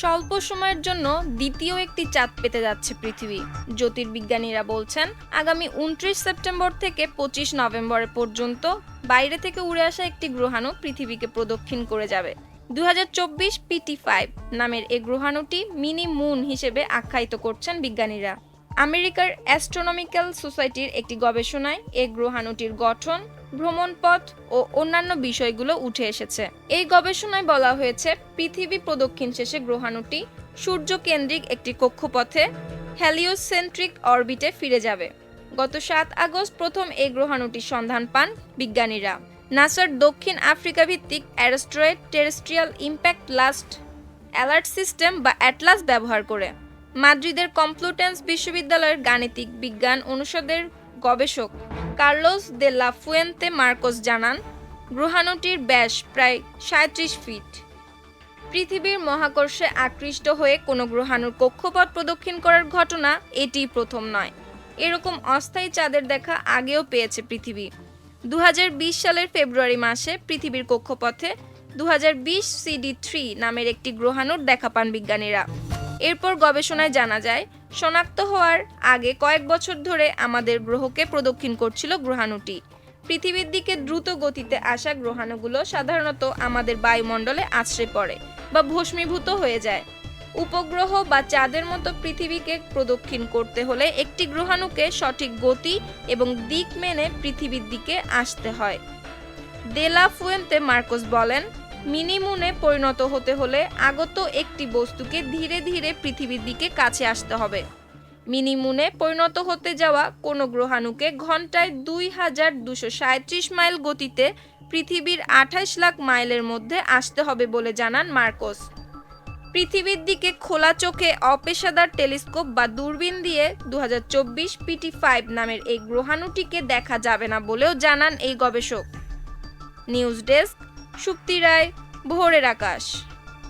স্বল্প সময়ের জন্য দ্বিতীয় একটি চাঁদ পেতে যাচ্ছে পৃথিবী। জ্যোতির্বিজ্ঞানীরা বলছেন, আগামী উনত্রিশ সেপ্টেম্বর থেকে পঁচিশ নভেম্বর পর্যন্ত বাইরে থেকে উড়ে আসা একটি গ্রহাণু পৃথিবীকে প্রদক্ষিণ করে যাবে। দু হাজার চব্বিশ পিটি ফাইভ নামের এই গ্রহাণুটি মিনি মুন হিসেবে আখ্যায়িত করছেন বিজ্ঞানীরা। আমেরিকার অ্যাস্ট্রোনমিক্যাল সোসাইটির একটি গবেষণায় এই গ্রহাণুটির গঠন ভ্রমণপথ ও অন্যান্য বিষয়গুলো উঠে এসেছে। এই গবেষণায় বলা হয়েছে, পৃথিবী প্রদক্ষিণ শেষে গ্রহাণুটি সূর্য কেন্দ্রিক একটি কক্ষপথে হ্যালিওসেন্ট্রিক অরবিটে ফিরে যাবে। গত সাত আগস্ট প্রথম এই গ্রহাণুটির সন্ধান পান বিজ্ঞানীরা। নাসার দক্ষিণ আফ্রিকা ভিত্তিক asteroid terrestrial impact last alert system বা অ্যাটলাস ব্যবহার করে। মাদ্রিদের কমপ্লুটেন্স বিশ্ববিদ্যালয়ের গাণিতিক বিজ্ঞান অনুষদের গবেষক কার্লোস দে লা ফুয়েন্তে মার্কোস জানান, গ্রহাণুটির ব্যাস প্রায় সাঁত্রিশ ফিট। পৃথিবীর মহাকর্ষে আকৃষ্ট হয়ে কোনো গ্রহাণুর কক্ষপথ প্রদক্ষিণ করার ঘটনা এটিই প্রথম নয়। এরকম অস্থায়ী চাঁদের দেখা আগেও পেয়েছে পৃথিবী। দু হাজার বিশ সালের ফেব্রুয়ারি মাসে পৃথিবীর কক্ষপথে দু সিডি থ্রি নামের একটি গ্রহাণুর দেখা পান বিজ্ঞানীরা। এরপর গবেষণায় জানা যায় শনাক্ত হওয়ার আগে কয়েক বছর ধরে আমাদের গ্রহকে প্রদক্ষিণ করছিল গ্রহাণুটি। পৃথিবীর দিকে দ্রুত গতিতে আসা গ্রহাণুগুলো সাধারণত আমাদের বায়ুমণ্ডলে আছড়ে পড়ে বা ভস্মীভূত হয়ে যায়। উপগ্রহ বা চাঁদের মতো পৃথিবীকে প্রদক্ষিণ করতে হলে একটি গ্রহাণুকে সঠিক গতি এবং দিক মেনে পৃথিবীর দিকে আসতে হয়। দেলা ফুয়েন্তে মার্কোস বলেন মিনিমুনে পরিণত হতে হলে আগত একটি বস্তুকে ধীরে ধীরে পৃথিবীর দিকে কাছে আসতে হবে। মিনিমুনে পরিণত হতে যাওয়া কোনো গ্রহাণুকে ঘন্টায় দুই হাজার দুশো সাঁত্রিশ মাইল গতিতে পৃথিবীর আঠাশ লাখ মাইলের মধ্যে আসতে হবে বলে জানান মার্কোস। পৃথিবীর দিকে খোলা চোখে অপেশাদার টেলিস্কোপ বা দূরবীন দিয়ে দু হাজার চব্বিশ পিটি ফাইভ নামের এই গ্রহাণুটিকে দেখা যাবে না বলেও জানান এই গবেষক। নিউজ ডেস্ক সুপ্তি রায় ভোরের আকাশ।